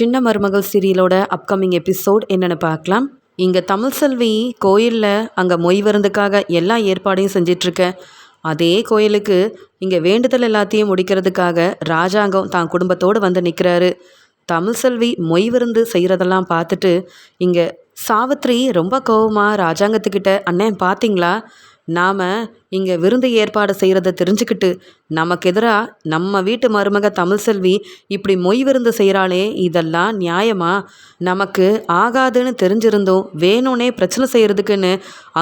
சின்ன மருமகள் சீரியலோட upcoming episode என்னென்னு பார்க்கலாம். இங்கே தமிழ் செல்வி கோயிலில் அங்கே மொய் விருந்துக்காக எல்லா ஏற்பாடையும் செஞ்சிட்ருக்க. அதே கோயிலுக்கு இங்கே வேண்டுதல் எல்லாத்தையும் முடிக்கிறதுக்காக ராஜாங்கம் தான் குடும்பத்தோடு வந்து நிற்கிறாரு தமிழ் செல்வி மொய் விருந்து செய்கிறதெல்லாம் பார்த்துட்டு இங்கே சாவித்ரி ரொம்ப கோவமாக ராஜாங்கத்துக்கிட்ட அண்ணன் பார்த்தீங்களா நாம் இங்கே விருந்து ஏற்பாடு செய்கிறத தெரிஞ்சுக்கிட்டு நமக்கு எதிராக நம்ம வீட்டு மருமக தமிழ் செல்வி இப்படி மொய் விருந்து செய்கிறாளே இதெல்லாம் நியாயமா? நமக்கு ஆகாதுன்னு தெரிஞ்சிருந்தோம் வேணும்னே பிரச்சனை செய்கிறதுக்குன்னு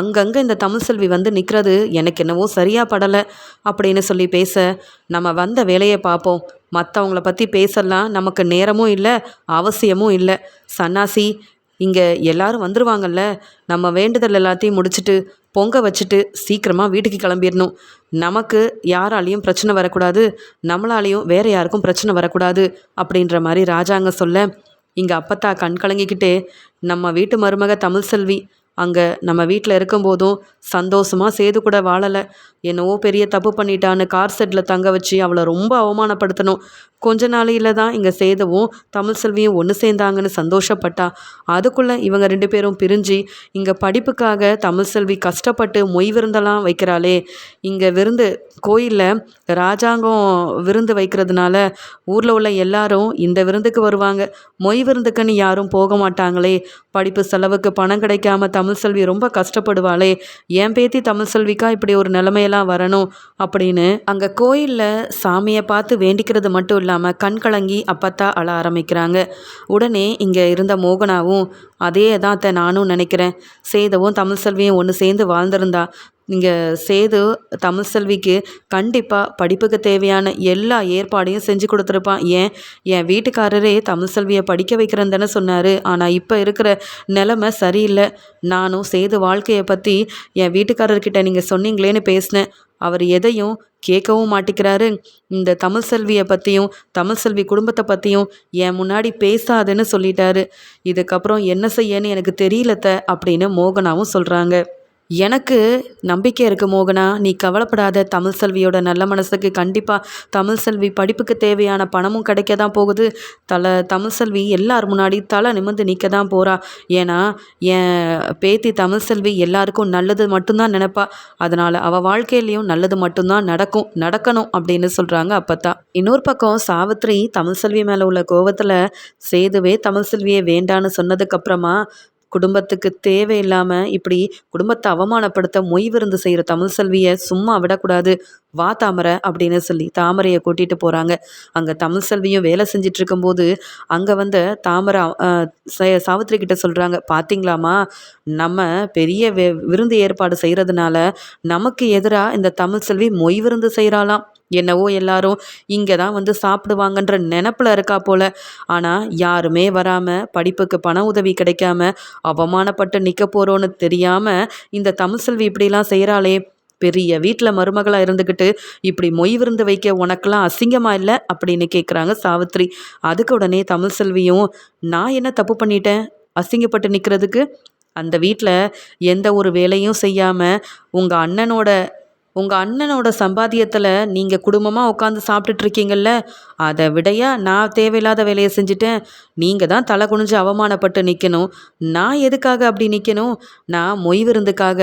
அங்கங்கே இந்த தமிழ் செல்வி வந்து நிற்கிறது எனக்கு என்னவோ சரியாக படலை அப்படின்னு சொல்லி பேச நம்ம வந்த வேலையை பார்ப்போம். மற்றவங்கள பற்றி பேசலாம் நமக்கு நேரமும் இல்லை அவசியமும் இல்லை. சன்னாசி இங்கே எல்லாரும் வந்துடுவாங்கல்ல நம்ம வேண்டுதல் எல்லாத்தையும் முடிச்சுட்டு பொங்க வச்சுட்டு சீக்கிரமாக வீட்டுக்கு கிளம்பிடணும் நமக்கு யாராலையும் பிரச்சனை வரக்கூடாது. நம்மளாலையும் வேறு யாருக்கும் பிரச்சனை வரக்கூடாது அப்படின்ற மாதிரி ராஜாங்க சொல்ல இங்கே அப்பத்தா கண் கலங்கிக்கிட்டே நம்ம வீட்டு மருமக தமிழ் செல்வி அங்கே நம்ம வீட்டில் இருக்கும்போதும் சந்தோஷமாக சேது கூட வாழலை. என்னவோ பெரிய தப்பு பண்ணிட்டான்னு கார் செட்டில் தங்க வச்சு அவளை ரொம்ப அவமானப்படுத்தணும். கொஞ்ச நாளையில் தான் இங்கே சேதுவும் தமிழ் செல்வியும் ஒன்று சேர்ந்தாங்கன்னு சந்தோஷப்பட்டா. அதுக்குள்ளே இவங்க ரெண்டு பேரும் பிரிஞ்சு இங்கே படிப்புக்காக தமிழ் செல்வி கஷ்டப்பட்டு மொய் விருந்தெல்லாம் வைக்கிறாளே. இங்கே விருந்து கோயிலில் ராஜாங்கம் விருந்து வைக்கிறதுனால ஊரில் உள்ள எல்லாரும் இந்த விருந்துக்கு வருவாங்க. மொய் விருந்துக்குன்னு யாரும் போக மாட்டாங்களே. படிப்பு செலவுக்கு பணம் கிடைக்காம தமிழ் செல்வி ரொம்ப கஷ்டப்படுவாளே. என் பேத்தி தமிழ் செல்விக்கா இப்படி ஒரு நிலைமையெல்லாம் வரணும்? அப்படின்னு அங்கே கோயிலில் சாமியை பார்த்து வேண்டிக்கிறது மட்டும் இல்லாமல் கண் கலங்கி அப்பத்தா அழ ஆரம்பிக்கிறாங்க. உடனே இங்கே இருந்த மோகனாவும் அதே தான் நானும் நினைக்கிறேன். சேதவும் தமிழ் செல்வியும் ஒன்று சேர்ந்து வாழ்ந்திருந்தா நீங்கள் சேது தமிழ் செல்விக்கு கண்டிப்பாக படிப்புக்கு தேவையான எல்லா ஏற்பாடையும் செஞ்சு கொடுத்துருப்பான். ஏன்? என் வீட்டுக்காரரே தமிழ் செல்வியை படிக்க வைக்கிறேன்னு தானே சொன்னார். ஆனால் இப்போ இருக்கிற நிலமை சரியில்லை. நானும் சேது வாழ்க்கையை பற்றி என் வீட்டுக்காரர்கிட்ட நீங்கள் சொன்னீங்களேன்னு பேசினேன். அவர் எதையும் கேட்கவும் மாட்டிக்கிறாரு. இந்த தமிழ் செல்வியை பற்றியும் தமிழ் செல்வி குடும்பத்தை பற்றியும் என் முன்னாடி பேசாதுன்னு சொல்லிட்டாரு. இதுக்கப்புறம் என்ன செய்யன்னு எனக்கு தெரியலத்த அப்படின்னு மோகனாவும் சொல்கிறாங்க எனக்கு நம்பிக்கை இருக்குது மோகனா. நீ கவலைப்படாத. தமிழ் செல்வியோட நல்ல மனசுக்கு கண்டிப்பாக தமிழ் செல்வி படிப்புக்கு தேவையான பணமும் கிடைக்க தான் போகுது. தலை தமிழ் செல்வி எல்லார் முன்னாடி தலை நிமிர்ந்து நிற்க தான் போகிறா ஏன்னா என் பேத்தி தமிழ் செல்வி எல்லாருக்கும் நல்லது மட்டும்தான் நினைப்பா. அதனால் அவள் வாழ்க்கையிலையும் நல்லது மட்டும்தான் நடக்கும் நடக்கணும் அப்படின்னு சொல்கிறாங்க அப்பத்தான் இன்னொரு பக்கம் சாவித்ரி தமிழ் செல்வி மேலே உள்ள கோவத்தில் சேதுவே தமிழ் செல்வியை வேண்டான்னு சொன்னதுக்கப்புறமா குடும்பத்துக்கு தேவையில்லாமல் இப்படி குடும்பத்தை அவமானப்படுத்த மொய் விருந்து செய்கிற தமிழ் செல்வியை சும்மா விடக்கூடாது. வா தாமரை அப்படின்னு சொல்லி தாமரையை கூட்டிகிட்டு போகிறாங்க அங்கே தமிழ் செல்வியும் வேலை செஞ்சிட்டு இருக்கும்போது அங்கே வந்து தாமரை சாவித்திரி கிட்ட சொல்கிறாங்க பார்த்தீங்களாமா நம்ம பெரிய விருந்து ஏற்பாடு செய்கிறதுனால நமக்கு எதிராக இந்த தமிழ் செல்வி மொய் விருந்து செய்கிறாளாம் என்னவோ எல்லாரும் இங்கே தான் வந்து சாப்பிடுவாங்கன்ற நினப்பில் இருக்கா போல. ஆனால் யாருமே வராமல் படிப்புக்கு பண உதவி கிடைக்காம அவமானப்பட்டு நிற்க போகிறோன்னு தெரியாமல் இந்த தமிழ்செல்வி இப்படிலாம் செய்கிறாளே பெரிய வீட்டில் மருமகளாக இருந்துக்கிட்டு இப்படி மொய் விருந்து வைக்க உனக்கெல்லாம் அசிங்கமாக இல்லை? அப்படின்னு கேட்குறாங்க சாவித்ரி. அதுக்கு உடனே தமிழ் செல்வியும் நான் என்ன தப்பு பண்ணிட்டேன்? அசிங்கப்பட்டு நிற்கிறதுக்கு அந்த வீட்டில் எந்த ஒரு வேலையும் செய்யாமல் உங்கள் அண்ணனோட உங்கள் அண்ணனோட சம்பாத்தியத்தில் நீங்கள் குடும்பமாக உட்காந்து சாப்பிட்டுட்ருக்கீங்கள்ல அதை விடையா நான் தேவையில்லாத வேலையை செஞ்சுட்டேன். நீங்கள் தான் தலை குனிஞ்சு அவமானப்பட்டு நிற்கணும் நான் எதுக்காக அப்படி நிற்கணும் நான் மொய் விருந்துக்காக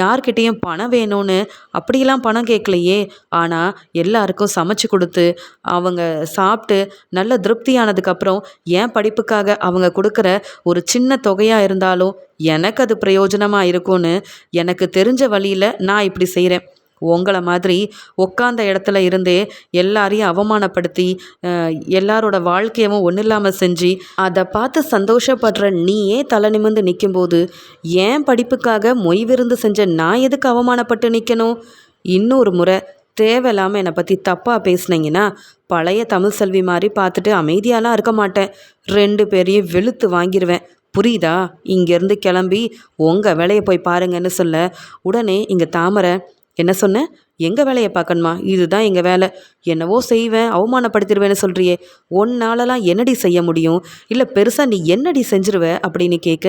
யார்கிட்டேயும் பணம் வேணும்னு அப்படிலாம் பணம் கேட்கலையே. ஆனால் எல்லாருக்கும் சமைச்சு கொடுத்து அவங்க சாப்பிட்டு நல்ல திருப்தியானதுக்கப்புறம் என் படிப்புக்காக அவங்க கொடுக்குற ஒரு சின்ன தொகையாக இருந்தாலும் எனக்கு அது பிரயோஜனமாக இருக்கும்னு எனக்கு தெரிஞ்ச வழியில் நான் இப்படி செய்கிறேன் உங்களை மாதிரி உட்காந்த இடத்துல இருந்தே எல்லாரையும் அவமானப்படுத்தி எல்லாரோட வாழ்க்கையவும் ஒன்றும் இல்லாமல் செஞ்சு அதை பார்த்து சந்தோஷப்படுற நீயே தலை நிமிர்ந்து நிற்கும்போது ஏன் படிப்புக்காக மொய் விருந்து செஞ்ச நான் எதுக்கு அவமானப்பட்டு நிற்கணும் இன்னொரு முறை தேவையில்லாமல் என்னை பற்றி தப்பாக பேசுனீங்கன்னா பழைய தமிழ் செல்வி மாதிரி பார்த்துட்டு அமைதியாலாம் இருக்க மாட்டேன். ரெண்டு பேரையும் வெளுத்து வாங்கிடுவேன் புரியுதா? இங்கேருந்து கிளம்பி உங்கள் வேலையை போய் பாருங்கன்னு சொல்ல உடனே இங்கே தாமரை என்ன சொன்ன? எங்கள் வேலையை பார்க்கணுமா? இதுதான் எங்கள் வேலை. என்னவோ செய்வேன் அவமானப்படுத்திடுவேன்னு சொல்கிறியே ஒன்னாலலாம் என்னடி செய்ய முடியும்? இல்லை பெருசாக நீ என்னடி செஞ்சிருவ அப்படின்னு கேட்க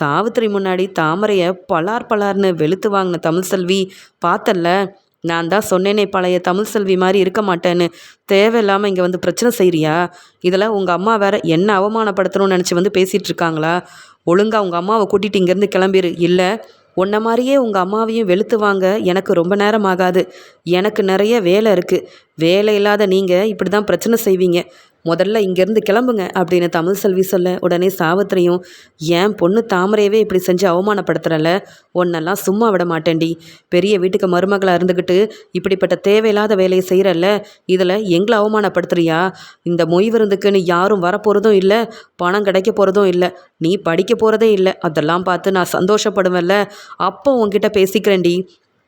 சாவித்திரி முன்னாடி தாமரையை பலார் பலார்னு வெளுத்து வாங்கின தமிழ் செல்வி பார்த்தல்ல நான் தான் சொன்னேனே பழைய தமிழ் செல்வி மாதிரி இருக்க மாட்டேன்னு. தேவையில்லாமல் இங்கே வந்து பிரச்சனை செய்கிறியா இதில் உங்கள் அம்மா வேற என்ன அவமானப்படுத்தணும்னு நினச்சி வந்து பேசிகிட்டு இருக்காங்களா? ஒழுங்கா உங்கள் அம்மாவை கூட்டிகிட்டு இங்கேருந்து கிளம்பிடு இல்லை உன்ன மாதிரியே உங்கள் அம்மாவையும் வெளுத்து வாங்க எனக்கு ரொம்ப நேரம் ஆகாது. எனக்கு நிறைய வேலை இருக்குது வேலை இல்லாத நீங்கள் இப்படி தான் பிரச்சனை செய்வீங்க. முதல்ல இங்கேருந்து கிளம்புங்க அப்படின்னு தமிழ் செல்வி சொல்ல உடனே சாவத்திரையும் ஏன் பொண்ணு தாமரையவே இப்படி செஞ்சு அவமானப்படுத்துறல உன்னெல்லாம் சும்மா விட மாட்டேன்டி. பெரிய வீட்டுக்கு மருமகளாக இருந்துக்கிட்டு இப்படிப்பட்ட தேவையில்லாத வேலையை செய்கிறல்ல இதில் எங்களை அவமானப்படுத்துறியா? இந்த மொய் விருந்துக்குன்னு யாரும் வரப்போகிறதும் இல்லை பணம் கிடைக்க போகிறதும் இல்லை. நீ படிக்க போகிறதே இல்லை. அதெல்லாம் பார்த்து நான் சந்தோஷப்படுவேன்ல. அப்போ உன்கிட்ட பேசிக்கிறேன்டி.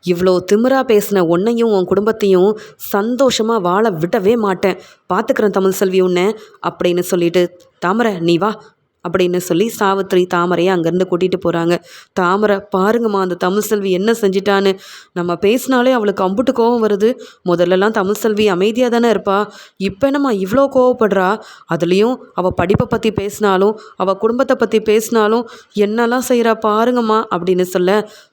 இவ்வளோ திமிரா பேசின உன்னையும் உன் குடும்பத்தையும் சந்தோஷமாக வாழ விடவே மாட்டேன். பார்த்துக்கிறேன் தமிழ் செல்வி உன்னை அப்படின்னு சொல்லிட்டு தாமரை நீ வா அப்படின்னு சொல்லி சாவித்திரி தாமரையை அங்கேருந்து கூட்டிகிட்டு போகிறாங்க தாமரை பாருங்கம்மா அந்த தமிழ் செல்வி என்ன செஞ்சிட்டான்னு. நம்ம பேசினாலே அவளுக்கு அம்புட்டு கோவம் வருது. முதல்லலாம் தமிழ் செல்வி அமைதியாக தானே இருப்பா. இப்போ என்னம்மா இவ்வளோ கோவப்படுறா? அதுலேயும் அவள் படிப்பை பற்றி பேசினாலும் அவள் குடும்பத்தை பற்றி பேசினாலும் என்னெல்லாம் செய்கிறா பாருங்கம்மா அப்படின்னு சொல்ல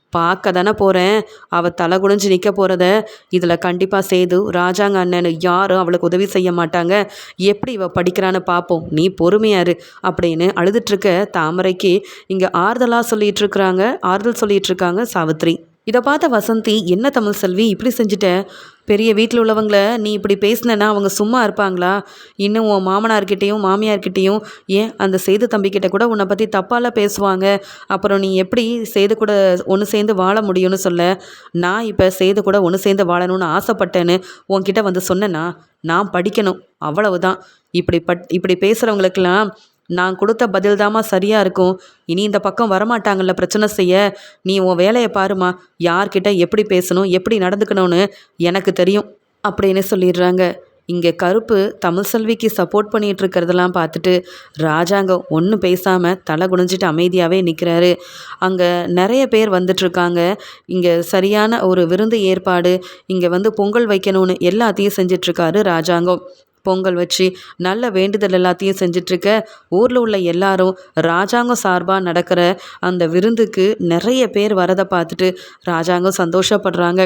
பார்க்க தானே போகிறேன் அவள் தலை குனிஞ்சு நிற்க போகிறத இதில் கண்டிப்பாக சேது ராஜாங்க அண்ணன் யாரும் அவளுக்கு உதவி செய்ய மாட்டாங்க. எப்படி இவள் படிக்கிறான்னு பார்ப்போம் நீ பொறுமையாரு அப்படின்னு அழுதுட்ருக்க தாமரைக்கு இங்கே ஆறுதலாக சொல்லிகிட்டு இருக்கிறாங்க ஆறுதல் சொல்லிகிட்டு இருக்காங்க சாவித்ரி இதை பார்த்த வசந்தி என்ன தமிழ் செல்வி இப்படி செஞ்சுட்ட? பெரிய வீட்டில் உள்ளவங்கள நீ இப்படி பேசினேன்னா அவங்க சும்மா இருப்பாங்களா? இன்னும் உன் மாமனார்கிட்டேயும் மாமியார்கிட்டேயும் ஏன் அந்த செய்த தம்பிக்கிட்ட கூட உன்னை பற்றி தப்பாலாம் பேசுவாங்க? அப்புறம் நீ எப்படி செய்து கூட ஒன்று சேர்ந்து வாழ முடியும்னு சொல்ல? நான் இப்போ செய்து கூட ஒன்று சேர்ந்து வாழணும்னு ஆசைப்பட்டேன்னு உன்கிட்ட வந்து சொன்னேன்னா நான் படிக்கணும். அவ்வளவுதான். இப்படி பட் இப்படி பேசுகிறவங்களுக்கெல்லாம் நான் கொடுத்த பதில் தாம்மா சரியாக இருக்கும். இனி இந்த பக்கம் வரமாட்டாங்கல்ல பிரச்சனை செய்ய. நீ உன் வேலையை பாருமா யார்கிட்ட எப்படி பேசணும் எப்படி நடந்துக்கணும்னு எனக்கு தெரியும் அப்படின்னு சொல்லிடுறாங்க. இங்கே கருப்பு தமிழ் செல்விக்கு சப்போர்ட் பண்ணிகிட்டு இருக்கிறதெல்லாம் பார்த்துட்டு ராஜாங்கம் ஒன்றும் பேசாமல் தலை குனிஞ்சிட்டு அமைதியாகவே நிற்கிறாரு அங்கே நிறைய பேர் வந்துட்டுருக்காங்க இங்கே சரியான ஒரு விருந்து ஏற்பாடு இங்கே வந்து பொங்கல் வைக்கணும்னு எல்லாத்தையும் செஞ்சிட்ருக்காரு ராஜாங்கம். பொங்கல் வச்சு நல்ல வேண்டுதல் எல்லாத்தையும் செஞ்சிட்ருக்க. ஊரில் உள்ள எல்லாரும் ராஜாங்கம் சார்பாக நடக்கிற அந்த விருந்துக்கு நிறைய பேர் வரதை பார்த்துட்டு ராஜாங்கம் சந்தோஷப்படுறாங்க.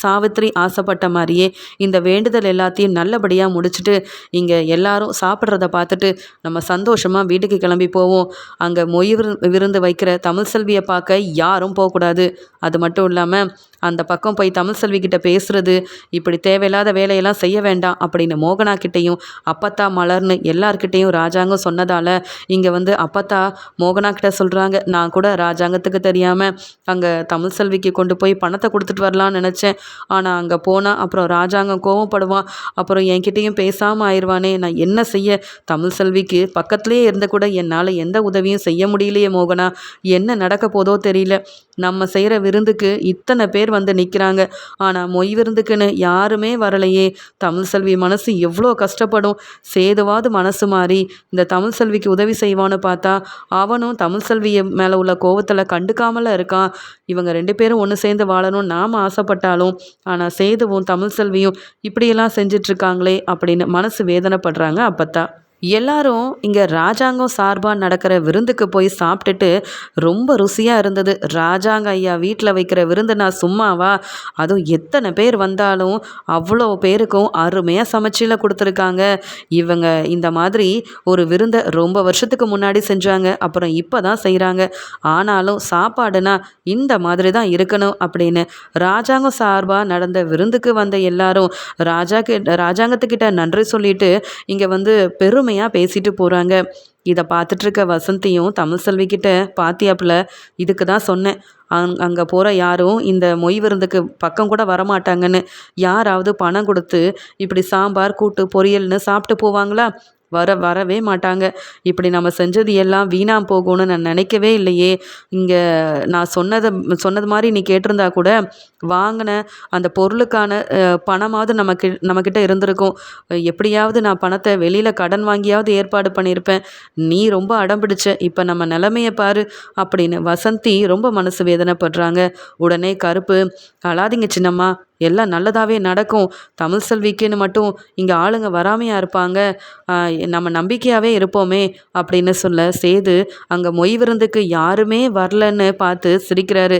சாவித்ரி ஆசைப்பட்ட மாதிரியே இந்த வேண்டுதல் எல்லாத்தையும் நல்லபடியாக முடிச்சுட்டு இங்கே எல்லாரும் சாப்பிட்றத பார்த்துட்டு நம்ம சந்தோஷமாக வீட்டுக்கு கிளம்பி போவோம். அங்கே மொய் விருந்து வைக்கிற தமிழ் செல்வியை பார்க்க யாரும் போகக்கூடாது. அது மட்டும் இல்லாமல் அந்த பக்கம் போய் தமிழ் செல்விக்கிட்ட பேசுறது இப்படி தேவையில்லாத வேலையெல்லாம் செய்ய வேண்டாம் அப்படின்னு மோகனா கிட்டேயும் அப்பத்தா மலர்னு எல்லார்கிட்டேயும் ராஜாங்கம் சொன்னதால் இங்கே வந்து அப்பத்தா மோகனா கிட்ட சொல்கிறாங்க நான் கூட ராஜாங்கத்துக்கு தெரியாமல் அங்கே தமிழ் செல்விக்கு கொண்டு போய் பணத்தை கொடுத்துட்டு வரலான்னு நினச்சேன். ஆனால் அங்கே போனால் அப்புறம் ராஜாங்கம் கோவப்படுவான். அப்புறம் என்கிட்டேயும் பேசாமல் ஆயிடுவானே. நான் என்ன செய்ய? தமிழ் செல்விக்கு பக்கத்துலேயே இருந்த கூட என்னால் எந்த உதவியும் செய்ய முடியலையே மோகனா. என்ன நடக்க போதோ தெரியல. நம்ம செய்கிற விருந்துக்கு இத்தனை பேர் வந்து நிற்கிறாங்க ஆனால் மொய் விருந்துக்குன்னு யாருமே வரலையே. தமிழ் செல்வி மனசு எவ்வளோ கஷ்டப்படும். சேதுவாது மனசு மாறி இந்த தமிழ் செல்விக்கு உதவி செய்வான்னு பார்த்தா அவனும் தமிழ் செல்வியை மேலே உள்ள கோவத்தில் கண்டுக்காமல இருக்கான். இவங்க ரெண்டு பேரும் ஒன்று சேர்ந்து வாழணும் நாம் ஆசைப்பட்டாலும் ஆனால் சேதுவும் தமிழ் செல்வியும் இப்படியெல்லாம் செஞ்சிட்ருக்காங்களே அப்படின்னு மனசு வேதனைப்படுறாங்க அப்பத்தான் எல்லாரும் இங்கே ராஜாங்கம் சார்பாக நடக்கிற விருந்துக்கு போய் சாப்பிட்டுட்டு ரொம்ப ருசியாக இருந்தது. ராஜாங்க ஐயா வீட்டில் வைக்கிற விருந்து நான் சும்மாவா? அதுவும் எத்தனை பேர் வந்தாலும் அவ்வளோ பேருக்கும் அருமையாக சமைச்சியில் கொடுத்துருக்காங்க. இவங்க இந்த மாதிரி ஒரு விருந்தை ரொம்ப வருஷத்துக்கு முன்னாடி செஞ்சாங்க. அப்புறம் இப்போ தான் செய்கிறாங்க ஆனாலும் சாப்பாடுனா இந்த மாதிரி தான் இருக்கணும் அப்படின்னு ராஜாங்கம் சார்பாக நடந்த விருந்துக்கு வந்த எல்லாரும் ராஜா ராஜாங்கத்துக்கிட்ட நன்றி சொல்லிட்டு இங்கே வந்து பெரும் பொறுமையாக பேசிட்டு போகிறாங்க இதை பார்த்துட்ருக்க வசந்தியும் தமிழ் செல்விக்கிட்ட பாத்தியாப்பில் இதுக்கு தான் சொன்னேன். அங் அங்கே போகிற யாரும் இந்த மொய் விருந்துக்கு பக்கம் கூட வரமாட்டாங்கன்னு. யாராவது பணம் கொடுத்து இப்படி சாம்பார் கூட்டு பொரியல்னு சாப்பிட்டு போவாங்களா? வர வரவே மாட்டாங்க. இப்படி நம்ம செஞ்சது எல்லாம் வீணாக போகும்னு நான் நினைக்கவே இல்லையே. இங்கே நான் சொன்னதை சொன்னது மாதிரி நீ கேட்டிருந்தா கூட வாங்கின அந்த பொருளுக்கான பணமாவது நமக்கு நம்மக்கிட்ட இருந்திருக்கும். எப்படியாவது நான் பணத்தை வெளியில் கடன் வாங்கியாவது ஏற்பாடு பண்ணியிருப்பேன். நீ ரொம்ப அடம் பிடிச்ச இப்போ நம்ம நிலமையை பாரு அப்படின்னு வசந்தி ரொம்ப மனசு வேதனைப்படுறாங்க. உடனே கருப்பு அழாதீங்க சின்னம்மா. எல்லாம் நல்லதாகவே நடக்கும். தமிழ் செல்விக்குன்னு மட்டும் இங்கே ஆளுங்க வராமையாக இருப்பாங்க. நம்ம நம்பிக்கையாகவே இருப்போமே அப்படின்னு சொல்ல சேது அங்கே மொய் விருந்துக்கு யாருமே வரலன்னு பார்த்து சிரிக்கிறாரு.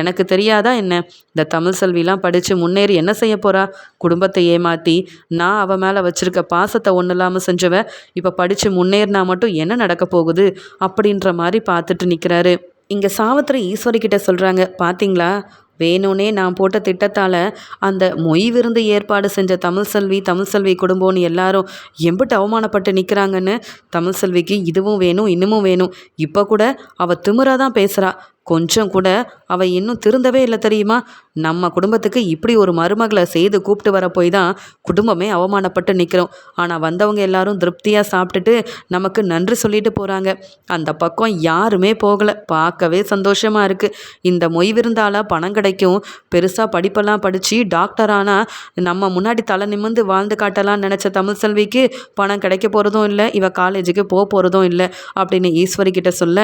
எனக்கு தெரியாதா என்ன? இந்த தமிழ் செல்விலாம் படித்து முன்னேறி என்ன செய்ய போகிறா குடும்பத்தை ஏமாற்றி நான் அவன் மேலே வச்சுருக்க பாசத்தை ஒன்றும் இல்லாமல் செஞ்சவ இப்போ படித்து முன்னேறினா மட்டும் என்ன நடக்க போகுது? அப்படின்ற மாதிரி பார்த்துட்டு நிற்கிறாரு இங்கே சாவித்திரி ஈஸ்வரி கிட்ட சொல்கிறாங்க பார்த்தீங்களா வேணும்னே நான் போட்ட திட்டத்தால் அந்த மொய் விருந்து ஏற்பாடு செஞ்ச தமிழ் செல்வி தமிழ் செல்வி குடும்பம்னு எல்லாரும் எம்பிட்டு அவமானப்பட்டு நிற்கிறாங்கன்னு தமிழ் செல்விக்கு இதுவும் வேணும் இன்னமும் வேணும். இப்போ கூட அவள் திமுறாக தான் பேசுகிறா கொஞ்சம் கூட அவள் இன்னும் திருந்தவே இல்லை தெரியுமா? நம்ம குடும்பத்துக்கு இப்படி ஒரு மருமகளை செய்து கூப்பிட்டு வர போய் தான் குடும்பமே அவமானப்பட்டு நிற்கிறோம் ஆனால் வந்தவங்க எல்லாரும் திருப்தியாக சாப்பிட்டுட்டு நமக்கு நன்றி சொல்லிட்டு போகிறாங்க அந்த பக்கம் யாருமே போகலை. பார்க்கவே சந்தோஷமாக இருக்குது இந்த மொய் விருந்தால் பணம் கிடைக்கும். பெருசாக படிப்பெல்லாம் படித்து டாக்டர் ஆனால் நம்ம முன்னாடி தலை நிமிர்ந்து வாழ்ந்து காட்டலாம்னு நினச்ச தமிழ் செல்விக்கு பணம் கிடைக்க போகிறதும் இல்லை. இவ காலேஜுக்கு போக போகிறதும் இல்லை அப்படின்னு ஈஸ்வரி கிட்ட சொல்ல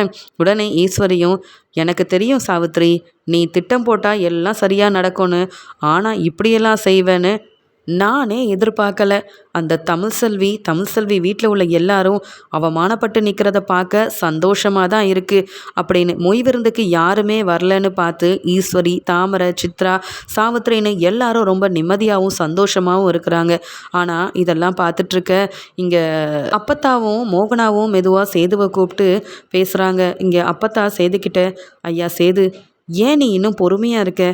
உடனே ஈஸ்வரியும் எனக்கு தெரியும் சாவித்ரி நீ திட்டம் போட்டால் எல்லாம் சரியாக நடக்கும்னு. ஆனால் இப்படியெல்லாம் செய்வேன்னு நானே எதிர்பார்க்கல. அந்த தமிழ் செல்வி தமிழ் செல்வி வீட்டில் உள்ள எல்லாரும் அவமானப்பட்டு நிற்கிறத பார்க்க சந்தோஷமாக தான் இருக்குது அப்படின்னு மொய் விருந்துக்கு யாருமே வரலன்னு பார்த்து ஈஸ்வரி தாமரை சித்ரா சாவித்ரின்னு எல்லாரும் ரொம்ப நிம்மதியாகவும் சந்தோஷமாகவும் இருக்கிறாங்க. ஆனால் இதெல்லாம் பார்த்துட்ருக்க இங்கே அப்பத்தாவும் மோகனாவும் மெதுவாக சேதுவை கூப்பிட்டு பேசுகிறாங்க இங்கே அப்பத்தா சேதுக்கிட்ட ஐயா சேது ஏன் நீ இன்னும் பொறுமையாக இருக்க?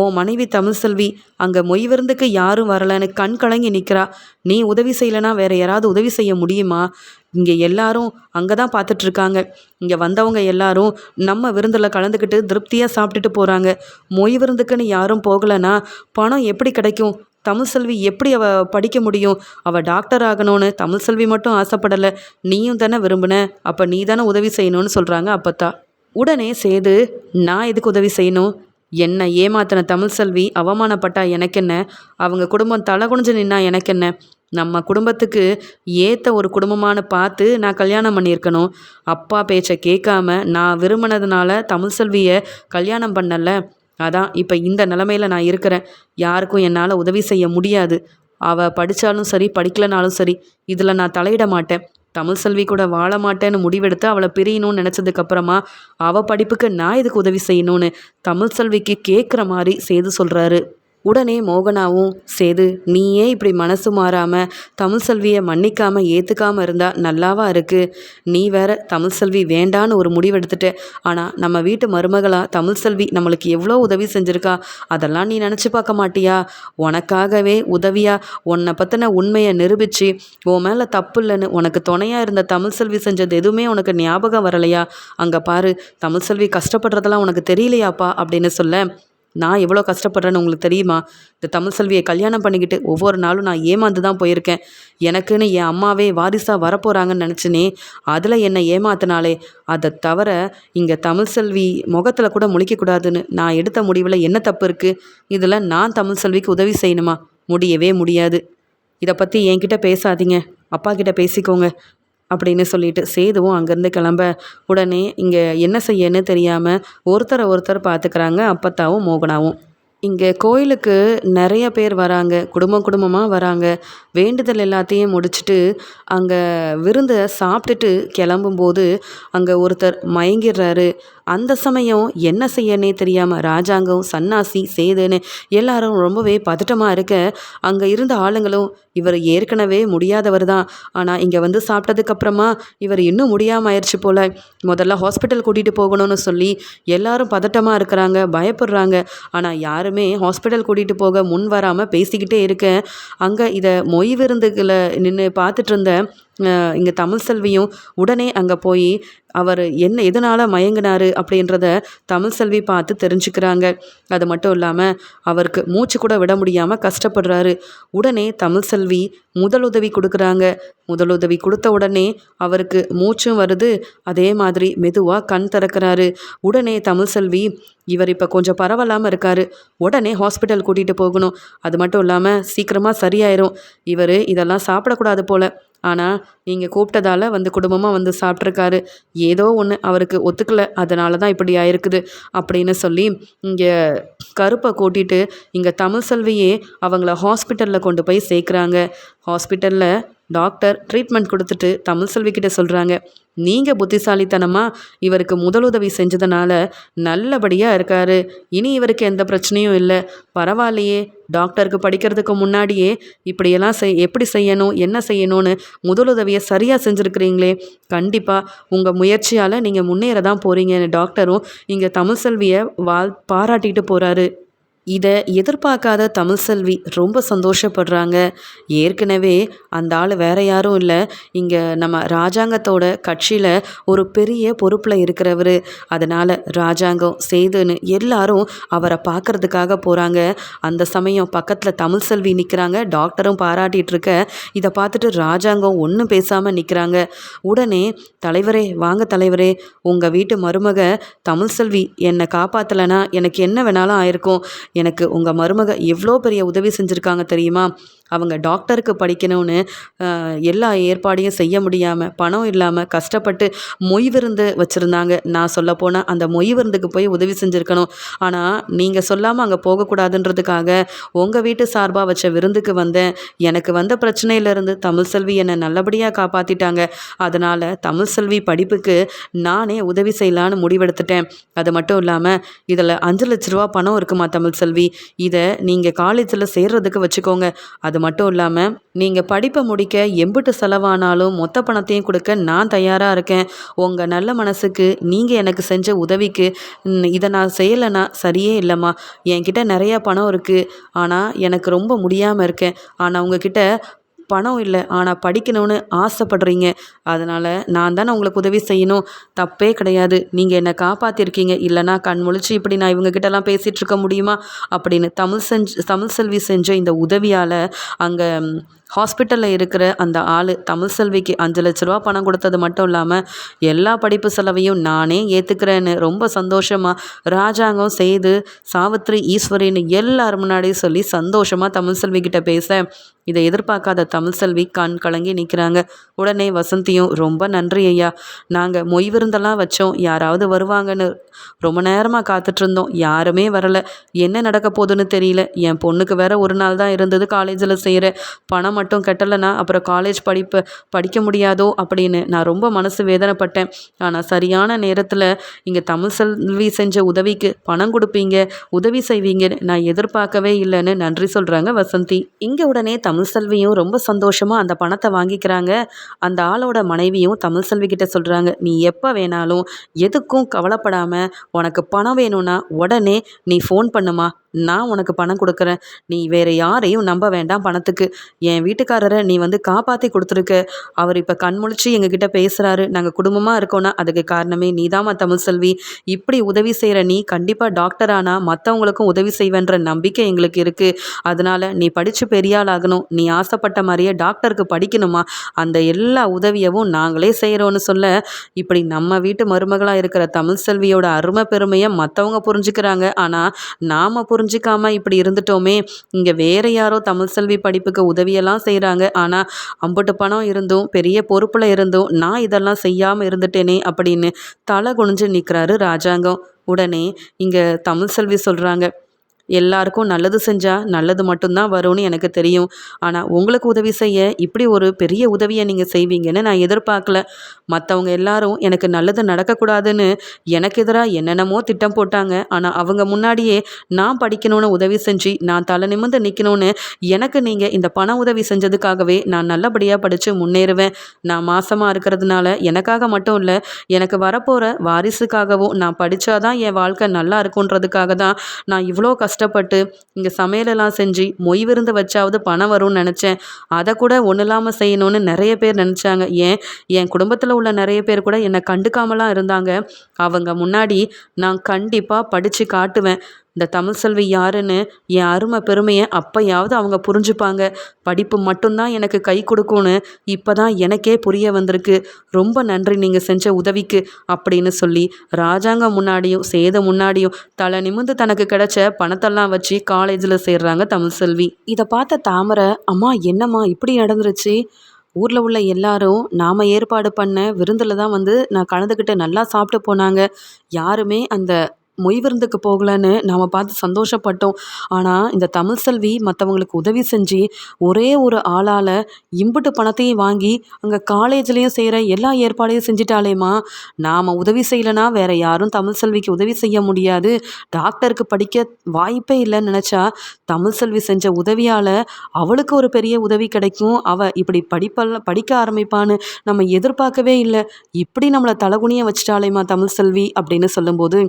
உன் மனைவி தமிழ்செல்வி அங்கே மொய் விருந்துக்கு யாரும் வரலன்னு கண் கலங்கி நிற்கிறா நீ உதவி செய்யலைனா வேற யாராவது உதவி செய்ய முடியுமா? இங்கே எல்லாரும் அங்கே தான் பார்த்துட்ருக்காங்க இங்கே வந்தவங்க எல்லாரும் நம்ம விருந்தில் கலந்துக்கிட்டு திருப்தியாக சாப்பிட்டுட்டு போகிறாங்க மொய் விருந்துக்குன்னு யாரும் போகலைன்னா பணம் எப்படி கிடைக்கும்? தமிழ்செல்வி எப்படி அவ படிக்க முடியும்? அவள் டாக்டர் ஆகணும்னு தமிழ்செல்வி மட்டும் ஆசைப்படலை. நீயும் தானே விரும்பின? அப்போ நீ தானே உதவி செய்யணும்னு சொல்கிறாங்க அப்பத்தா. உடனே சேது நான் எதுக்கு உதவி செய்யணும்? என்னை ஏமாத்தின தமிழ் செல்வி அவமானப்பட்டா எனக்கென்ன? அவங்க குடும்பம் தலை குனிஞ்சு நின்னா எனக்கென்ன? நம்ம குடும்பத்துக்கு ஏற்ற ஒரு குடும்பமானு பார்த்து நான் கல்யாணம் பண்ணியிருக்கணும். அப்பா பேச்சை கேட்காம நான் விரும்பினதுனால தமிழ் செல்வியை கல்யாணம் பண்ணல. அதான் இப்போ இந்த நிலமையில நான் இருக்கிறேன். யாருக்கும் என்னால் உதவி செய்ய முடியாது. அவள் படித்தாலும் சரி படிக்கலனாலும் சரி இதில் நான் தலையிட மாட்டேன். தமிழ் செல்வி கூட வாழ மாட்டேன்னு முடிவெடுத்து அவளை பிரியணும்னு நினச்சதுக்கப்புறமா அவள் படிப்புக்கு நான் இதுக்கு உதவி செய்யணும்னு? தமிழ் செல்விக்கு கேட்குற மாதிரி செய்து சொல்கிறாரு உடனே மோகனாவும் சேது நீயே இப்படி மனசு மாறாமல் தமிழ் செல்வியை மன்னிக்காமல் ஏற்றுக்காமல் இருந்தால் நல்லாவா இருக்குது நீ வேற தமிழ் செல்வி வேண்டான்னு ஒரு முடிவெடுத்துட்ட. ஆனால் நம்ம வீட்டு மருமகளாக தமிழ் செல்வி நம்மளுக்கு எவ்வளோ உதவி செஞ்சுருக்கா? அதெல்லாம் நீ நினச்சி பார்க்க மாட்டியா? உனக்காகவே உதவியாக உன்னை பற்றின உண்மையை நிரூபித்து உன் மேலே தப்பு இல்லைன்னு உனக்கு துணையாக இருந்த தமிழ் செல்வி செஞ்சது எதுவுமே உனக்கு ஞாபகம் வரலையா? அங்கே பாரு தமிழ் செல்வி கஷ்டப்படுறதெல்லாம் உனக்கு தெரியலையாப்பா? அப்படின்னு சொல்ல நான் எவ்வளோ கஷ்டப்படுறேன்னு உங்களுக்கு தெரியுமா? இந்த தமிழ் செல்வியை கல்யாணம் பண்ணிக்கிட்டு ஒவ்வொரு நாளும் நான் ஏமாந்து தான் போயிருக்கேன். எனக்குன்னு என் அம்மாவே வாரிசாக வரப்போகிறாங்கன்னு நினச்சினே அதில் என்னை ஏமாத்தினாலே அதை தவிர இங்கே தமிழ் செல்வி முகத்தில் கூட முழிக்கக்கூடாதுன்னு நான் எடுத்த முடிவில் என்ன தப்பு இருக்குது இதில் நான் தமிழ் செல்விக்கு உதவி செய்யணுமா? முடியவே முடியாது. இதை பற்றி என்கிட்ட பேசாதீங்க. அப்பா கிட்ட பேசிக்கோங்க. அப்படின்னு சொல்லிட்டு சேதுவும் அங்கேருந்து கிளம்ப உடனே இங்கே என்ன செய்யன்னு தெரியாமல் ஒருத்தரை ஒருத்தர் பார்த்துக்கிறாங்க அப்பத்தாவும் மோகனாவும். இங்கே கோயிலுக்கு நிறைய பேர் வராங்க குடும்பம் குடும்பமாக வராங்க. வேண்டுதல் எல்லாத்தையும் முடிச்சுட்டு அங்கே விருந்தை சாப்பிட்டுட்டு கிளம்பும்போது அங்கே ஒருத்தர் மயங்கிடுறாரு. அந்த சமயம் என்ன செய்யனே தெரியாமல் ராஜாங்கம் சன்னாசி சேதுன்னு எல்லாரும் ரொம்பவே பதட்டமாக இருக்க அங்கே இருந்த ஆளுங்களும் இவர் ஏற்கனவே முடியாதவர் தான். ஆனால் இங்கே வந்து சாப்பிட்டதுக்கப்புறமா இவர் இன்னும் முடியாமல் ஆயிடுச்சு போல். முதல்ல ஹாஸ்பிட்டல் கூட்டிகிட்டு போகணும்னு சொல்லி எல்லாரும் பதட்டமாக இருக்கிறாங்க பயப்படுறாங்க. ஆனால் யாருமே ஹாஸ்பிட்டல் கூட்டிகிட்டு போக முன் வராமல் பேசிக்கிட்டே இருக்க. அங்கே இதை மொய் விருந்துகளை நின்று பார்த்துட்டு இருந்த இங்கே தமிழ் செல்வியும் உடனே அங்கே போய் அவர் என்ன எதனால் மயங்கினாரு அப்படின்றத தமிழ் செல்வி பார்த்து தெரிஞ்சுக்கிறாங்க. அது மட்டும் இல்லாமல் அவருக்கு மூச்சு கூட விட முடியாமல் கஷ்டப்படுறாரு. உடனே தமிழ் செல்வி முதலுதவி கொடுக்குறாங்க. முதலுதவி கொடுத்த உடனே அவருக்கு மூச்சும் வருது. அதே மாதிரி மெதுவாக கண் திறக்கிறாரு. உடனே தமிழ் செல்வி இவர் இப்போ கொஞ்சம் பரவாயில்லாமல் இருக்கார். உடனே ஹாஸ்பிட்டல் கூட்டிகிட்டு போகணும். அது மட்டும் இல்லாமல் சீக்கிரமாக சரியாயிரும். இவர் இதெல்லாம் சாப்பிடக்கூடாது போல். ஆனால் நீங்கள் கூப்பிட்டதால வந்து குடும்பமாக வந்து சாப்பிட்ருக்காரு ஏதோ ஒன்று அவருக்கு ஒத்துக்கலை அதனால தான் இப்படி ஆயிருக்குது அப்படின்னு சொல்லி இங்கே கருப்பை கூட்டிட்டு இங்கே தமிழ் செல்வியே அவங்கள ஹாஸ்பிட்டலில் கொண்டு போய் சேர்க்குறாங்க. ஹாஸ்பிட்டலில் டாக்டர் ட்ரீட்மெண்ட் கொடுத்துட்டு தமிழ் செல்விக்கிட்ட சொல்கிறாங்க நீங்கள் புத்திசாலித்தனமாக இவருக்கு முதலுதவி செஞ்சதுனால நல்லபடியாக இருக்கார். இனி இவருக்கு எந்த பிரச்சனையும் இல்லை. பரவாயில்லையே டாக்டருக்கு படிக்கிறதுக்கு முன்னாடியே இப்படியெல்லாம் செய் எப்படி செய்யணும் என்ன செய்யணும்னு முதலுதவியை சரியாக செஞ்சுருக்கிறீங்களே. கண்டிப்பாக உங்கள் முயற்சியால் நீங்கள் முன்னேற தான் போகிறீங்கன்னு டாக்டரும் இங்கே தமிழ்செல்வியை வாழ் பாராட்டிட்டு போகிறாரு இதை எதிர்பார்க்காத தமிழ்செல்வி ரொம்ப சந்தோஷப்படுறாங்க. ஏற்கனவே அந்த ஆள் வேற யாரும் இல்லை. இங்கே நம்ம ராஜாங்கத்தோட கட்சியில் ஒரு பெரிய பொறுப்பில் இருக்கிறவர். அதனால் ராஜாங்கம் சேதுன்னு எல்லாரும் அவரை பார்க்கறதுக்காக போகிறாங்க அந்த சமயம் பக்கத்தில் தமிழ்செல்வி நிற்கிறாங்க டாக்டரும் பாராட்டிகிட்டு இருக்க. இதை பார்த்துட்டு ராஜாங்கம் ஒன்றும் பேசாமல் நிற்கிறாங்க உடனே தலைவரே வாங்க தலைவரே. உங்கள் வீட்டு மருமக தமிழ்செல்வி என்னை காப்பாற்றலைன்னா எனக்கு என்ன வேணாலும் ஆயிருக்கும். எனக்கு உங்கள் மருமக எவ்வளோ பெரிய உதவி செஞ்சுருக்காங்க தெரியுமா? அவங்க டாக்டருக்கு படிக்கணும்னு எல்லா ஏற்பாடையும் செய்ய முடியாமல் பணம் இல்லாமல் கஷ்டப்பட்டு மொய் விருந்து வச்சுருந்தாங்க. நான் சொல்லப்போனால் அந்த மொய் விருந்துக்கு போய் உதவி செஞ்சுருக்கணும். ஆனால் நீங்கள் சொல்லாமல் அங்கே போகக்கூடாதுன்றதுக்காக உங்கள் வீட்டு சார்பாக வச்ச விருந்துக்கு வந்தேன். எனக்கு வந்த பிரச்சனையிலேருந்து தமிழ் செல்வி என்னை நல்லபடியாக காப்பாற்றிட்டாங்க அதனால் தமிழ் செல்வி படிப்புக்கு நானே உதவி செய்யலான்னு முடிவெடுத்துட்டேன். அது மட்டும் இல்லாமல் இதில் அஞ்சு லட்ச ரூபா பணம் இருக்குமா தமிழ் செல்வி இதை நீங்கள் காலேஜில் சேர்றதுக்கு வச்சுக்கோங்க. அது மட்டும் இல்லாமல் நீங்கள் படிப்பை முடிக்க எம்பிட்டு செலவானாலும் மொத்த பணத்தையும் கொடுக்க நான் தயாராக இருக்கேன். உங்கள் நல்ல மனசுக்கு நீங்கள் எனக்கு செஞ்ச உதவிக்கு இதை நான் செய்யலைன்னா சரியே இல்லைம்மா. என்கிட்ட நிறையா பணம் இருக்குது ஆனால் எனக்கு ரொம்ப முடியாமல் இருக்கேன். ஆனால் உங்ககிட்ட பணம் இல்லை. ஆனால் படிக்கணும்னு ஆசைப்படுறீங்க. அதனால் நான் தானே உங்களுக்கு உதவி செய்யணும். தப்பே கிடையாது. நீங்கள் என்னை காப்பாற்றிருக்கீங்க இல்லைனா கண் முழிச்சு இப்படி நான் இவங்ககிட்டலாம் பேசிகிட்டு இருக்க முடியுமா? அப்படின்னு தமிழ் செஞ்சு தமிழ் செல்வி செஞ்ச இந்த உதவியால் அங்கே ஹாஸ்பிட்டலில் இருக்கிற அந்த ஆள் தமிழ் செல்விக்கு அஞ்சு லட்ச ரூபா பணம் கொடுத்தது மட்டும் இல்லாமல் எல்லா படிப்பு செலவையும் நானே ஏற்றுக்கிறேன்னு ரொம்ப சந்தோஷமாக ராஜாங்கம் செய்து சாவித்ரி ஈஸ்வரின்னு எல்லார் முன்னாடியும் சொல்லி சந்தோஷமாக தமிழ் செல்வி கிட்ட பேச இதை எதிர்பார்க்காத தமிழ் செல்வி கண் கலங்கி நிற்கிறாங்க உடனே வசந்தியும் ரொம்ப நன்றி ஐயா. நாங்கள் மொய் விருந்தெல்லாம் வச்சோம். யாராவது வருவாங்கன்னு ரொம்ப நேரமாக காத்துட்ருந்தோம் யாருமே வரலை. என்ன நடக்க போகுதுன்னு தெரியல. என் பொண்ணுக்கு வேற ஒரு நாள் தான் இருந்தது காலேஜில் செய்கிற பணம் மட்டும் கட்டலைன்னா அப்புறம் காலேஜ் படிப்பு படிக்க முடியாதோ அப்படின்னு நான் ரொம்ப மனசு வேதனைப்பட்டேன். ஆனால் சரியான நேரத்தில் இங்கே தமிழ் செல்வி செஞ்ச உதவிக்கு பணம் கொடுப்பீங்க உதவி செய்வீங்கன்னு நான் எதிர்பார்க்கவே இல்லைன்னு நன்றி சொல்கிறாங்க வசந்தி. இங்கே உடனே தமிழ் செல்வியும் ரொம்ப சந்தோஷமாக அந்த பணத்தை வாங்கிக்கிறாங்க. அந்த ஆளோட மனைவியும் தமிழ் செல்வி கிட்ட சொல்கிறாங்க நீ எப்போ வேணாலும் எதுக்கும் கவலைப்படாமல் உனக்கு பணம் வேணும்னா உடனே நீ ஃபோன் பண்ணுமா நான் உனக்கு பணம் கொடுக்குறேன். நீ வேறு யாரையும் நம்ப வேண்டாம் பணத்துக்கு. என் வீட்டுக்காரரை நீ வந்து காப்பாற்றி கொடுத்துருக்க. அவர் இப்போ கண்முழிச்சு எங்ககிட்ட பேசுகிறாரு நாங்கள் குடும்பமாக இருக்கோன்னா அதுக்கு காரணமே நீதாம்மா தமிழ் செல்வி. இப்படி உதவி செய்கிற நீ கண்டிப்பாக டாக்டர் ஆனால் மற்றவங்களுக்கும் உதவி செய்வேன்ற நம்பிக்கை எங்களுக்கு இருக்குது அதனால் நீ படித்து பெரியாள் ஆகணும். நீ ஆசைப்பட்ட மாதிரியே டாக்டருக்கு படிக்கணுமா? அந்த எல்லா உதவியவும் நாங்களே செய்கிறோன்னு சொல்ல இப்படி நம்ம வீட்டு மருமகளாக இருக்கிற தமிழ் செல்வியோட அருமை பெருமையை மற்றவங்க புரிஞ்சுக்கிறாங்க. ஆனால் நாம் புரிஞ்சு புரிஞ்சிக்காம இப்படி இருந்துட்டோமே. இங்கே வேற யாரோ தமிழ் செல்வி படிப்புக்கு உதவியெல்லாம் செய்கிறாங்க ஆனால் அம்புட்டு பணம் இருந்தும் பெரிய பொறுப்பில் இருந்தும் நான் இதெல்லாம் செய்யாமல் இருந்துட்டேனே அப்படின்னு தலை குனிஞ்சு நிற்கிறாரு ராஜாங்கம். உடனே இங்கே தமிழ் செல்வி சொல்கிறாங்க எல்லாருக்கும் நல்லது செஞ்சால் நல்லது மட்டும்தான் வரும்னு எனக்கு தெரியும். ஆனால் உங்களுக்கு உதவி செய்ய இப்படி ஒரு பெரிய உதவியை நீங்கள் செய்வீங்கன்னு நான் எதிர்பார்க்கல. மற்றவங்க எல்லாரும் எனக்கு நல்லது நடக்கக்கூடாதுன்னு எனக்கு எதிராக என்னென்னமோ திட்டம் போட்டாங்க. ஆனால் அவங்க முன்னாடியே நான் படிக்கணும்னு உதவி செஞ்சு நான் தலை நிமிந்து நிற்கணும்னு எனக்கு நீங்கள் இந்த பண உதவி செஞ்சதுக்காகவே நான் நல்லபடியாக படித்து முன்னேறுவேன். நான் மாசமாக இருக்கிறதுனால எனக்காக மட்டும் இல்லை எனக்கு வரப்போகிற வாரிசுக்காகவும் நான் படித்தாதான் என் வாழ்க்கை நல்லா இருக்குன்றதுக்காக தான் நான் இவ்வளோ கஷ்டம் கஷ்டப்பட்டு இங்கே சமையலெல்லாம் செஞ்சு மொய் விருந்து வச்சாவது பணம் வரும்னு நினச்சேன். அதை கூட ஒன்றும் இல்லாமல் செய்யணும்னு நிறைய பேர் நினச்சாங்க. ஏன்? என் குடும்பத்தில் உள்ள நிறைய பேர் கூட என்னை கண்டுக்காமலாம் இருந்தாங்க. அவங்க முன்னாடி நான் கண்டிப்பாக படித்து காட்டுவேன். இந்த தமிழ் செல்வி யாருன்னு என் அருமை பெருமையை அப்போயாவது அவங்க புரிஞ்சுப்பாங்க. படிப்பு மட்டும்தான் எனக்கு கை கொடுக்கும்னு இப்போ தான் எனக்கே புரிய வந்திருக்கு. ரொம்ப நன்றி நீங்கள் செஞ்ச உதவிக்கு அப்படின்னு சொல்லி ராஜாங்கம் முன்னாடியும் சேத முன்னாடியும் தலை நிமிந்து தனக்கு கிடைச்ச பணத்தெல்லாம் வச்சு காலேஜில் சேர்றாங்க தமிழ் செல்வி. இதை பார்த்த தாமரை அம்மா என்னம்மா இப்படி நடந்துருச்சு? ஊரில் உள்ள எல்லாரும் நாம் ஏற்பாடு பண்ண விருந்தில் தான் வந்து நான் கலந்துக்கிட்டு நல்லா சாப்பிட்டு போனாங்க. யாருமே அந்த மொய் விருந்துக்கு போகலன்னு நாம் பார்த்து சந்தோஷப்பட்டோம். ஆனால் இந்த தமிழ் செல்வி மற்றவங்களுக்கு உதவி செஞ்சு ஒரே ஒரு ஆளால் இம்புட்டு பணத்தையும் வாங்கி அங்கே காலேஜ்லேயும் செய்கிற எல்லா ஏற்பாடையும் செஞ்சிட்டாலேம்மா நாம் உதவி செய்யலைன்னா வேறு யாரும் தமிழ் செல்விக்கு உதவி செய்ய முடியாது. டாக்டருக்கு படிக்க வாய்ப்பே இல்லைன்னு நினச்சா தமிழ் செல்வி செஞ்ச உதவியால் அவளுக்கு ஒரு பெரிய உதவி கிடைக்கும். அவள் இப்படி படிப்பெல்லாம் படிக்க ஆரம்பிப்பான்னு நம்ம எதிர்பார்க்கவே இல்லை. இப்படி நம்மளை தலகுனிய வச்சிட்டாலேம்மா தமிழ் செல்வி அப்படின்னு சொல்லும்போது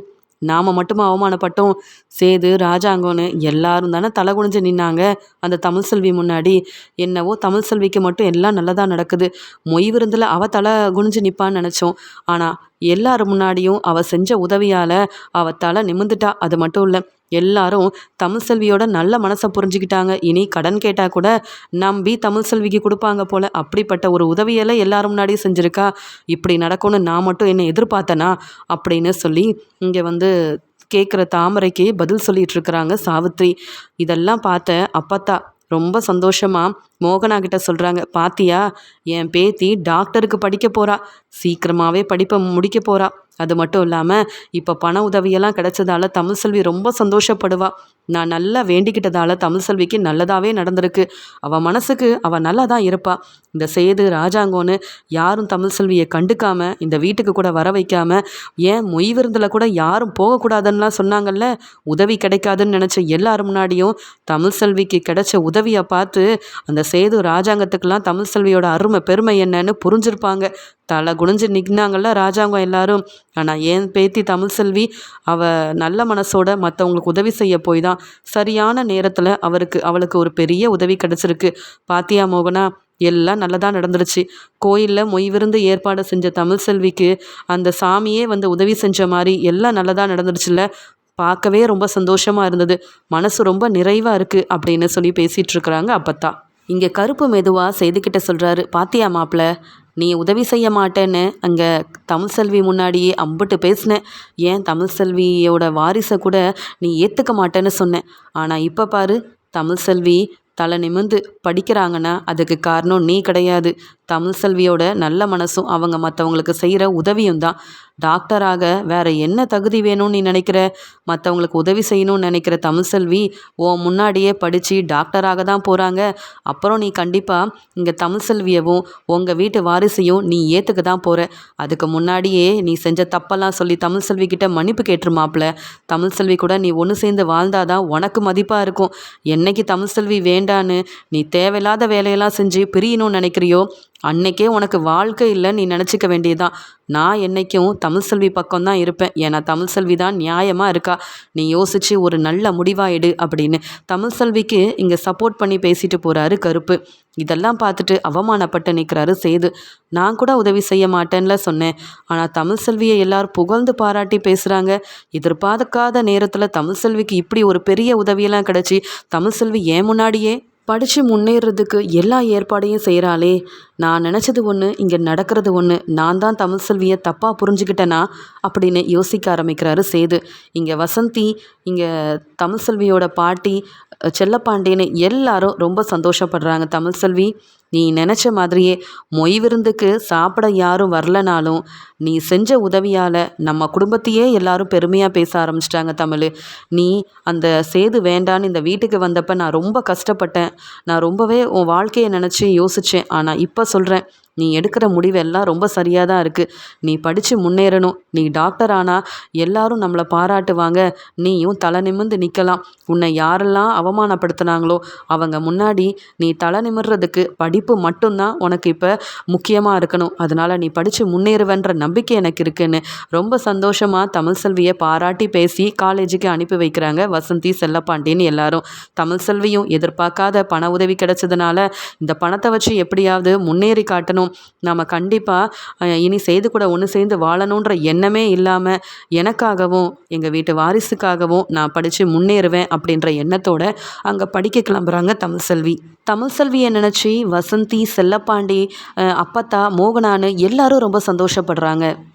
நாம் மட்டுமா அவமானப்பட்டோம்? சேது ராஜாங்கோன்னு எல்லாரும் தானே தலை குனிஞ்சு நின்னாங்க. அந்த தமிழ் செல்வி முன்னாடி. என்னவோ தமிழ் செல்விக்கு மட்டும் எல்லாம் நல்லதாக நடக்குது. மொய் விருந்தில் அவள் தலை குனிஞ்சு நிற்பான்னு நினச்சோம். ஆனால் எல்லார் முன்னாடியும் அவள் செஞ்ச உதவியால் அவள் தலை நிமிந்துட்டா அது மட்டும் இல்லை. எல்லாரும் தமிழ் செல்வியோட நல்ல மனசை புரிஞ்சுக்கிட்டாங்க. இனி கடன் கேட்டால் கூட நம்பி தமிழ் செல்விக்கு கொடுப்பாங்க போல். அப்படிப்பட்ட ஒரு உதவியெல்லாம் எல்லாரும் முன்னாடியும் செஞ்சுருக்கா. இப்படி நடக்கும்னு நான் மட்டும் என்ன எதிர்பார்த்தனா? அப்படின்னு சொல்லி இங்கே வந்து கேட்குற தாமரைக்கு பதில் சொல்லிட்டு இருக்கிறாங்க சாவித்ரி. இதெல்லாம் பார்த்த அப்பத்தா ரொம்ப சந்தோஷமாக மோகனா கிட்ட சொல்கிறாங்க பாத்தியா? என் பேத்தி டாக்டருக்கு படிக்க போகிறா சீக்கிரமாகவே படிப்பை முடிக்க போகிறா அது மட்டும் இல்லாமல் இப்போ பண உதவியெல்லாம் கிடைச்சதால தமிழ் செல்வி ரொம்ப சந்தோஷப்படுவா. நான் நல்லா வேண்டிக்கிட்டதால தமிழ் செல்விக்கு நல்லதாகவே நடந்திருக்கு. அவள் மனசுக்கு அவள் நல்லா தான் இருப்பாள் இந்த சேது ராஜாங்கோன்னு யாரும் தமிழ் செல்வியை கண்டுக்காம இந்த வீட்டுக்கு கூட வர வைக்காம ஏன் மொய் விருந்தில் கூட யாரும் போகக்கூடாதுன்னெலாம் சொன்னாங்கல்ல? உதவி கிடைக்காதுன்னு நினச்ச எல்லாரும் முன்னாடியும் தமிழ் செல்விக்கு கிடைச்ச உதவியை பார்த்து அந்த சேது ராஜாங்கத்துக்கெல்லாம் தமிழ்செல்வியோட அருமை பெருமை என்னன்னு புரிஞ்சிருப்பாங்க. தலை குனிஞ்சு நின்னாங்கல்ல ராஜாங்கம் எல்லாரும். ஆனால் ஏன் பேத்தி தமிழ் செல்வி அவள் நல்ல மனசோட மற்றவங்களுக்கு உதவி செய்ய போய் தான் சரியான நேரத்தில் அவருக்கு அவளுக்கு ஒரு பெரிய உதவி கிடச்சிருக்கு. பாத்தியா மோகனா எல்லாம் நல்லதாக நடந்துருச்சு. கோயிலில் மொய் விருந்து ஏற்பாடு செஞ்ச தமிழ் செல்விக்கு அந்த சாமியே வந்து உதவி செஞ்ச மாதிரி எல்லாம் நல்லதாக நடந்துருச்சுல்ல? பார்க்கவே ரொம்ப சந்தோஷமாக இருந்தது. மனசு ரொம்ப நிறைவாக இருக்குது அப்படின்னு சொல்லி பேசிகிட்டு இருக்கிறாங்க அப்பத்தா. இங்கே கருப்பு மெதுவாக செய்துக்கிட்ட சொல்கிறாரு பாத்தியா மாப்பிள்ள நீ உதவி செய்ய மாட்டேன்னு அங்கே தமிழ் செல்வி முன்னாடியே அம்பிட்டு பேசினேன். ஏன் தமிழ் செல்வியோட வாரிசை கூட நீ ஏற்றுக்க மாட்டேன்னு சொன்னேன். ஆனால் இப்போ பாரு தமிழ் செல்வி தலை நிமிந்து படிக்கிறாங்கன்னா அதுக்கு காரணம் நீ கிடையாது. தமிழ் செல்வியோட நல்ல மனசும் அவங்க மற்றவங்களுக்கு செய்கிற உதவியும் தான் டாக்டராக வேற என்ன தகுதி வேணும்னு நீ நினைக்கிற? மற்றவங்களுக்கு உதவி செய்யணும்னு நினைக்கிற தமிழ் செல்வி ஓ முன்னாடியே படித்து டாக்டராக தான் போகிறாங்க அப்புறம் நீ கண்டிப்பாக இங்கே தமிழ்செல்வியவும் உங்கள் வீட்டு வாரிசையும் நீ ஏற்றுக்க தான் போகிற அதுக்கு முன்னாடியே நீ செஞ்ச தப்பெல்லாம் சொல்லி தமிழ் செல்வி கிட்ட மன்னிப்பு கேட்டுருமாப்ல. தமிழ்செல்வி கூட நீ ஒன்று சேர்ந்து வாழ்ந்தாதான் உனக்கு மதிப்பாக இருக்கும். என்னைக்கு தமிழ் செல்வி வேண்டான்னு நீ தேவையில்லாத வேலையெல்லாம் செஞ்சு பிரியணும்னு நினைக்கிறியோ அன்னைக்கே உனக்கு வாழ்க்கை இல்லைன்னு நீ நினச்சிக்க வேண்டியதுதான். நான் என்றைக்கும் தமிழ் செல்வி பக்கம் தான் இருப்பேன். ஏன்னா தமிழ் செல்வி தான் நியாயமாக இருக்கா? நீ யோசித்து ஒரு நல்ல முடிவாக எடு அப்படின்னு தமிழ் செல்விக்கு இங்கே சப்போர்ட் பண்ணி பேசிட்டு போகிறாரு கருப்பு. இதெல்லாம் பார்த்துட்டு அவமானப்பட்டு நிற்கிறாரு சேது. நான் கூட உதவி செய்ய மாட்டேன்ல சொன்னேன். ஆனால் தமிழ் செல்வியை எல்லாரும் புகழ்ந்து பாராட்டி பேசுகிறாங்க எதிர்பார்க்காத நேரத்தில் தமிழ் செல்விக்கு இப்படி ஒரு பெரிய உதவியெல்லாம் கிடச்சி தமிழ் செல்வி ஏன் முன்னாடியே படித்து முன்னேறதுக்கு எல்லா ஏற்பாடையும் செய்கிறாளே நான் நினச்சது ஒன்று இங்கே நடக்கிறது ஒன்று நான் தான் தமிழ் செல்வியை தப்பாக புரிஞ்சுக்கிட்டேனா அப்படின்னு யோசிக்க ஆரம்பிக்கிறாரு சேது. இங்கே வசந்தி இங்கே தமிழ் செல்வியோட பாட்டி செல்லப்பாண்டியன்னு எல்லாரும் ரொம்ப சந்தோஷப்படுறாங்க தமிழ் செல்வி. நீ நினச்ச மாதிரியே மொய் விருந்துக்கு சாப்பிட யாரும் வரலனாலும் நீ செஞ்ச உதவியால் நம்ம குடும்பத்தையே எல்லாரும் பெருமையாக பேச ஆரம்பிச்சிட்டாங்க தமிழ். நீ அந்த சேது வேண்டான்னு இந்த வீட்டுக்கு வந்தப்போ நான் ரொம்ப கஷ்டப்பட்டேன். நான் ரொம்பவே உன் வாழ்க்கையை நினச்சி யோசித்தேன் ஆனால் இப்போ சொல்கிறேன் நீ எடுக்கிற முடிவெல்லாம் ரொம்ப சரியாக தான் இருக்குது நீ படித்து முன்னேறணும். நீ டாக்டர் ஆனால் எல்லாரும் நம்மளை பாராட்டுவாங்க. நீயும் தலை நிமிர்ந்து நிற்கலாம் உன்னை யாரெல்லாம் அவமானப்படுத்துனாங்களோ அவங்க முன்னாடி நீ தலை நிமிர்றதுக்கு படிப்பு மட்டும்தான் உனக்கு இப்போ முக்கியமாக இருக்கணும். அதனால் நீ படித்து முன்னேறுவன்ற நம்பிக்கை எனக்கு இருக்குன்னு. ரொம்ப சந்தோஷமாக தமிழ் செல்வியை பாராட்டி பேசி காலேஜுக்கு அனுப்பி வைக்கிறாங்க வசந்தி செல்லப்பாண்டின்னு எல்லாரும். தமிழ் செல்வியும் எதிர்பார்க்காத பண உதவி கிடைச்சதுனால இந்த பணத்தை வச்சு எப்படியாவது முன்னேறி காட்டணும். நாம் கண்டிப்பாக இனி செய்து கூட ஒன்று சேர்ந்து வாழணுன்ற எண்ணமே இல்லாமல் எனக்காகவும் எங்கள் வீட்டு வாரிசுக்காகவும் நான் படித்து முன்னேறுவேன் அப்படின்ற எண்ணத்தோடு அங்கே படிக்க கிளம்புறாங்க தமிழ் செல்வி. தமிழ் செல்வியை நினச்சி வசந்தி செல்லப்பாண்டி அப்பத்தா மோகனான்னு எல்லாரும் ரொம்ப சந்தோஷப்படுறாங்க. வச்சிருக்காங்க.